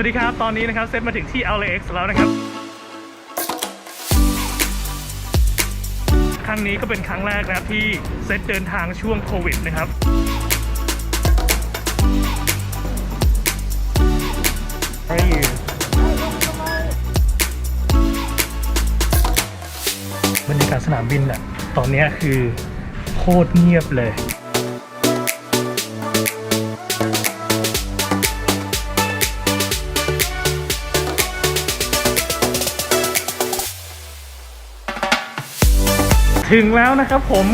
วัสดีครับ ตอนนี้นะครับเซตมาถึงที่ LX แล้วนะครับ ครั้งนี้ก็เป็นครั้งแรกนะครับที่เซตเดินทางช่วงโควิดนะครับ How are you บรรยากาศสนามบินอะตอนนี้คือโคตรเงียบเลย ถึงแล้วนะครับผม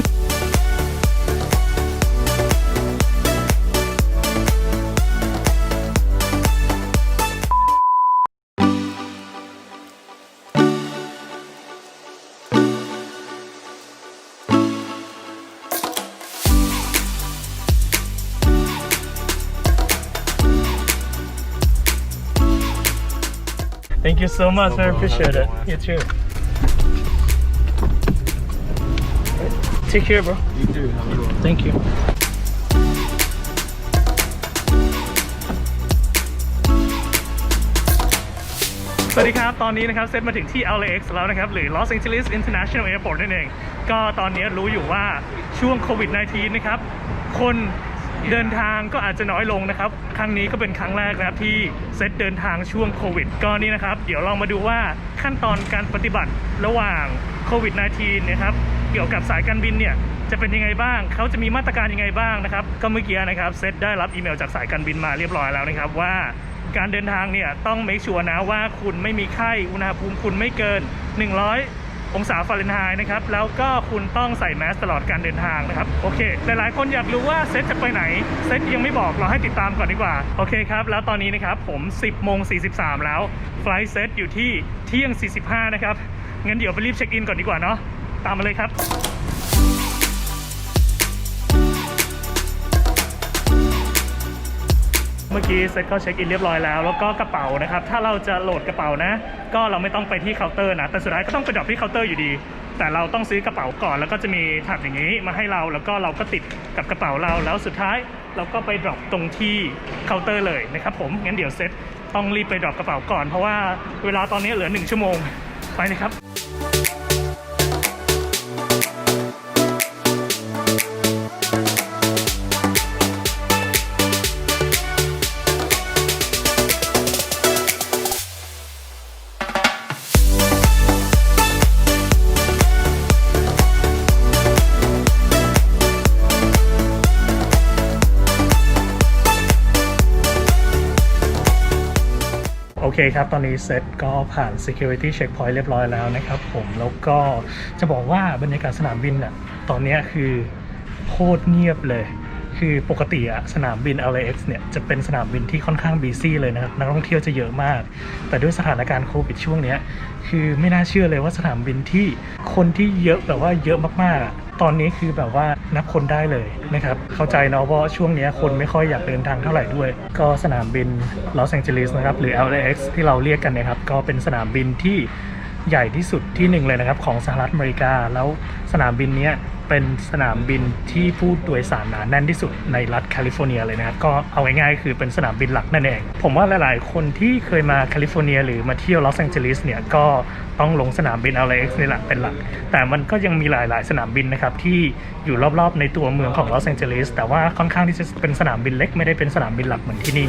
Thank you so much. I appreciate it. You too. Take care, bro. You too. Have a good one. Thank you. สวัสดีครับ ตอนนี้นะครับ เซตมาถึงที่ LAX แล้วนะครับ หรือ Los Angeles International Airport นั่นเอง ก็ตอนนี้รู้อยู่ว่าช่วงโควิด -19 นะครับ คน เดินทางก็อาจจะน้อยลงนะครับ ครั้งนี้ก็เป็นครั้งแรกนะครับที่เซตเดินทางช่วงโควิด ก็นี่นะครับ เดี๋ยวลองมาดูว่าขั้นตอนการปฏิบัติระหว่างโควิด -19 นะครับเกี่ยวกับสายการบินเนี่ยจะเป็นยังไงบ้าง เขาจะมีมาตรการยังไงบ้างนะครับ ก็เมื่อกี้นะครับเซตได้รับอีเมลจากสายการบินมาเรียบร้อยแล้วนะครับว่าการเดินทางเนี่ยต้อง make sure นะว่าคุณไม่มีไข้ อุณหภูมิคุณไม่เกิน 100 องศาฟาเรนไฮน์นะครับ แล้วก็คุณต้องใส่แมสตลอดการเดินทางนะครับ โอเค หลายๆ คนอยากรู้ว่าเซตจะไปไหน เซตยังไม่บอก เราให้ติดตามก่อนดีกว่า โอเคครับ แล้วตอนนี้นะครับผม 10โมง43 แล้ว ไฟล์เซตอยู่ที่เที่ยง 45 นะครับ งั้นเดี๋ยวไปรีบเช็คอินก่อนดีกว่าเนาะ ตามมาเลยครับ เมื่อกี้เซ็ตก็เช็คอินเรียบร้อยแล้ว แล้วก็กระเป๋านะครับ ถ้าเราจะโหลดกระเป๋านะ ก็เราไม่ต้องไปที่เคาน์เตอร์นะ แต่สุดท้ายก็ต้องไปดรอปที่เคาน์เตอร์อยู่ดี แต่เราต้องซื้อกระเป๋าก่อน แล้วก็จะมีแท็บอย่างนี้มาให้เรา แล้วก็เราก็ติดกับกระเป๋าเรา แล้วสุดท้ายเราก็ไปดรอปตรงที่เคาน์เตอร์เลยนะครับผม งั้นเดี๋ยวเซ็ตต้องรีบไปดรอปกระเป๋าก่อน เพราะว่าเวลาตอนนี้เหลือหนึ่งชั่วโมง ไปเลยครับ เคครับ ตอนนี้เซตก็ผ่าน security checkpoint เรียบร้อยแล้วนะครับผม แล้วก็จะบอกว่าบรรยากาศสนามบินอะ ตอนนี้คือโคตรเงียบเลย คือปกติอะสนามบิน LAX เนี่ยจะเป็นสนามบินที่ค่อนข้างบีซี่เลยนะครับนักท่องเที่ยวจะเยอะมาก แต่ด้วยสถานการณ์โควิดช่วงเนี้ยคือไม่น่าเชื่อเลยว่าสนามบินที่คนที่เยอะแบบว่าเยอะมากๆ ตอนนี้คือแบบว่านับคนได้เลยนะครับเข้าใจเนาะว่าช่วงเนี้ยคนไม่ค่อยอยากเดินทางเท่าไหร่ด้วย ก็สนามบินลอสแองเจลิสนะครับหรือ LAX ที่เราเรียกกันนะครับก็เป็นสนามบินที่ใหญ่ที่สุดที่หนึ่งเลยนะครับของสหรัฐอเมริกาแล้วสนามบินเนี้ย เป็นสนามบินที่ผู้โดยสารหนาแน่นที่สุดในรัฐแคลิฟอร์เนียเลยนะครับ ก็เอาง่ายๆคือเป็นสนามบินหลักนั่นเอง ผมว่าหลายๆ คนที่เคยมาแคลิฟอร์เนียหรือมาเที่ยวลอสแองเจลิสเนี่ยก็ต้องลงสนามบิน LAX นี่แหละเป็นหลัก แต่มันก็ยังมีหลายๆ สนามบินนะครับที่อยู่รอบๆ ในตัวเมืองของลอสแองเจลิสแต่ว่าค่อนข้างที่จะเป็นสนามบินเล็กไม่ได้เป็นสนามบินหลักเหมือนที่นี่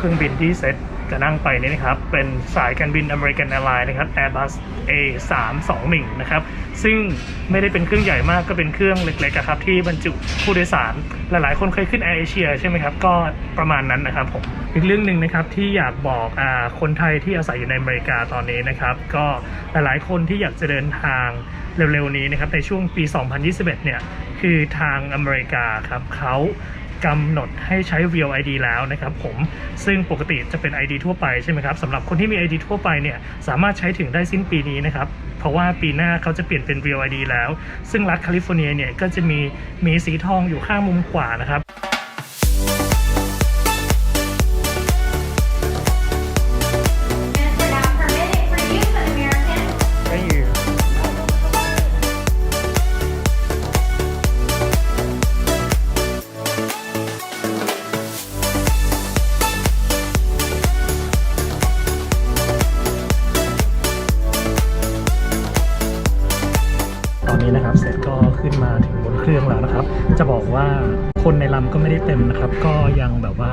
เครื่องบินที่เซตจะนั่งไปนี่นะครับ เป็นสายการบิน American Airlines นะครับ Airbus A321 นะครับ ซึ่งไม่ได้เป็นเครื่องใหญ่มากก็เป็นเครื่องเล็กๆอะครับ ที่บรรจุผู้โดยสาร หลายๆคนเคยขึ้น Air Asia ใช่ไหมครับ ก็ประมาณนั้นนะครับผม อีกเรื่องหนึ่งนะครับที่อยากบอกอาคนไทยที่อาศัยอยู่ในอเมริกาตอนนี้นะครับ ก็หลายๆคนที่อยากจะเดินทางเร็วๆนี้นะครับในช่วงปี 2021 เนี่ยคือทางอเมริกาครับเขา กำหนดให้ใช้ Real ID แล้วนะครับผมซึ่งปกติจะเป็น ID ทั่วไปใช่ไหมครับสำหรับคนที่มี ID ทั่วไปเนี่ยสามารถใช้ถึงได้สิ้นปีนี้นะครับเพราะว่าปีหน้าเขาจะเปลี่ยนเป็น Real ID แล้ว ซึ่งรัฐแคลิฟอร์เนียเนี่ยก็จะมีมีสีทองอยู่ข้างมุมขวานะครับ เสร็จก็ขึ้นมาถึงบนเครื่องแล้วนะครับ จะบอกว่าคนในลำก็ไม่ได้เต็มนะครับ ก็ยังแบบว่า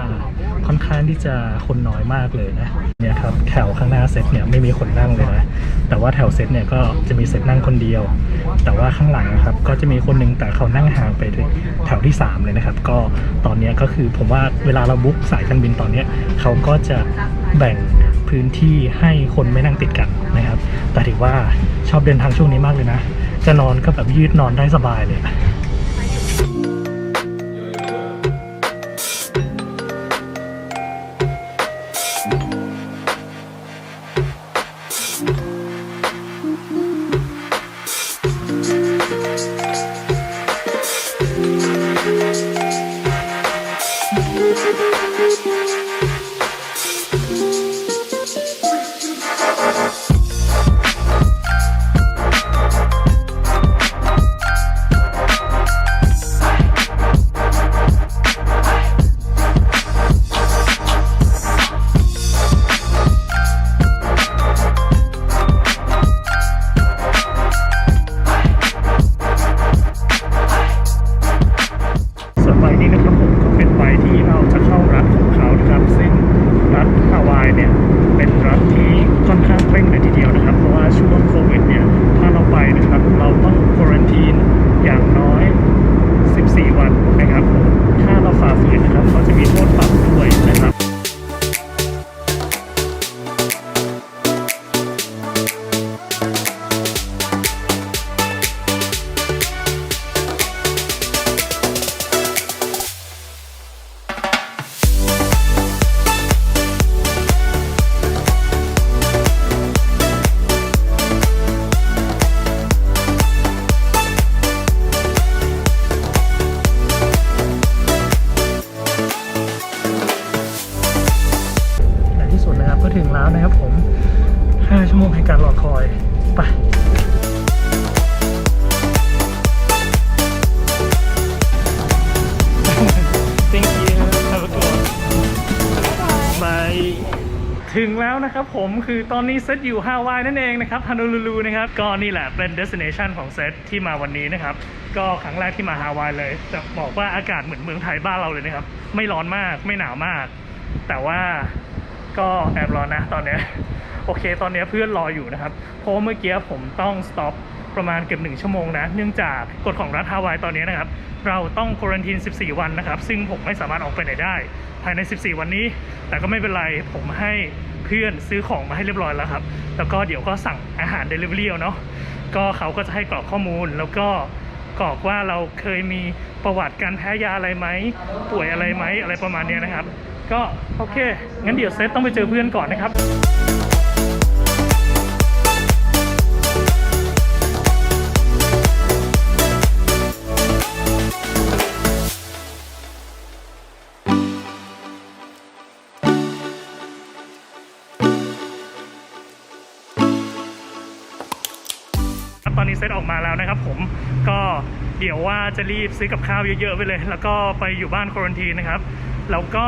ค่อนข้างที่จะคนน้อยมากเลยนะเนี่ยครับแถวข้างหน้าเซตเนี่ยไม่มีคนนั่งเลยนะแต่ว่าแถวเซตเนี่ยก็จะมีเซตนั่งคนเดียว แต่ว่าข้างหลังนะครับก็จะมีคนหนึงแต่เขานั่งห่างไปถึงแถวที่ 3 เลยนะครับ ก็ตอนนี้ก็คือผมว่าเวลาเราบุ๊กสายการบินตอนนี้เขาก็จะแบ่งพื้นที่ให้คนไม่นั่งติดกันนะครับ แต่ถือว่าชอบเดินทางช่วงนี้มากเลยนะ จะนอนก็แบบยืดนอนได้สบายเลย ถึงแล้วนะครับผมคือตอนนี้เซตอยู่ฮาวายนั่นเองนะครับฮานูลูลูนะครับก็นี่แหละเป็นเดสติเนชันของเซตที่มาวันนี้นะครับก็ครั้งแรกที่มาฮาวายเลยจะบอกว่าอากาศเหมือนเมืองไทยบ้านเราเลยนะครับไม่ร้อนมากไม่หนาวมาก แต่ว่าก็แอบร้อนนะตอนนี้โอเค ตอนนี้เพื่อนรออยู่นะครับเพราะเมื่อกี้ผมต้อง stop ป ประมาณเกือบหนึ่งชั่วโมงนะ เนื่องจากกฎของรัฐฮาวายตอนนี้นะครับ เราต้องควอรันทีน14 วันนะครับ ซึ่งผมไม่สามารถออกไปไหนได้ ภายใน 14 วันนี้ แต่ก็ไม่เป็นไร ผมให้เพื่อนซื้อของมาให้เรียบร้อยแล้วครับ แล้วก็เดี๋ยวก็สั่งอาหาร Delivery เอาเนาะ ก็เขาก็จะให้กรอกข้อมูล แล้วก็กรอกว่าเราเคยมีประวัติการแพ้ยาอะไรไหม ป่วยอะไรไหม อะไรประมาณนี้นะครับ ก็โอเค งั้นเดี๋ยวเซตต้องไปเจอเพื่อนก่อนนะครับ นี้เซตออกมาแล้วนะครับผมก็เดี๋ยวว่าจะรีบซื้อกับข้าวเยอะๆไปเลย แล้วก็ไปอยู่บ้านควอนทีนะครับ แล้วก็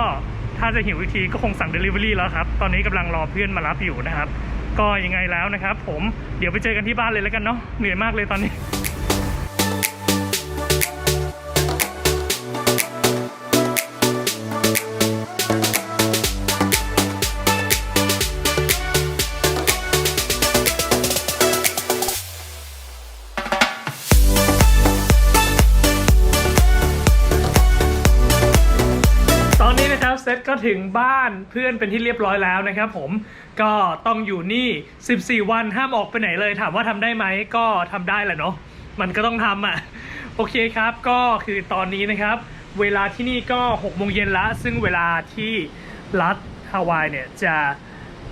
ถ้าจะหิวอีกทีก็คงสั่ง Delivery แล้วครับ ตอนนี้กำลังรอเพื่อนมารับอยู่นะครับ ก็ยังไงแล้วนะครับ ผมเดี๋ยวไปเจอกันที่บ้านเลยแล้วกันเนาะเหนื่อยมากเลยตอนนี้ ก็ถึงบ้านเพื่อนเป็นที่เรียบร้อยแล้วนะครับผมก็ต้องอยู่นี่ 14 วันห้ามออกไปไหนเลย ถามว่าทำได้ไหมก็ทำได้แหละเนาะมันก็ต้องทำอะโอเคครับก็คือตอนนี้นะครับ เวลาที่นี่ก็6โมงเย็นละ ซึ่งเวลาที่รัฐฮาวายเนี่ยจะ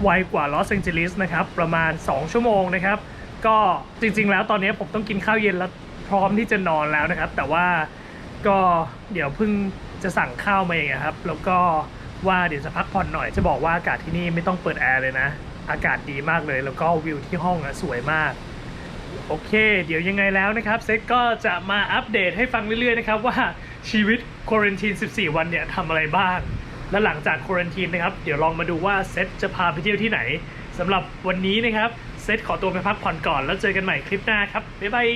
ไวกว่าลอสแองเจลิสนะครับประมาณ 2 ชั่วโมงนะครับ ก็จริงๆแล้วตอนนี้ผมต้องกินข้าวเย็นแล้วพร้อมที่จะนอนแล้วนะครับ แต่ว่าก็เดี๋ยวเพิ่งจะสั่งข้าวมาเองครับ แล้วก็ ว่าเดี๋ยวจะพักผ่อนหน่อยจะบอกว่าอากาศที่นี่ไม่ต้องเปิดแอร์เลยนะ อากาศดีมากเลย แล้วก็วิวที่ห้องอะสวยมาก โอเค เดี๋ยวยังไงแล้วนะครับเซ็กก็จะมาอัปเดตให้ฟังเรื่อยๆนะครับว่าชีวิตควอรันทีน 14 วันเนี่ยทำอะไรบ้าง และหลังจากควอรันทีนนะครับ เดี๋ยวลองมาดูว่าเซ็ตจะพาไปเที่ยวที่ไหนสำหรับวันนี้นะครับเซ็ตขอตัวไปพักผ่อนก่อนแล้วเจอกันใหม่คลิปหน้าครับบ๊ายบาย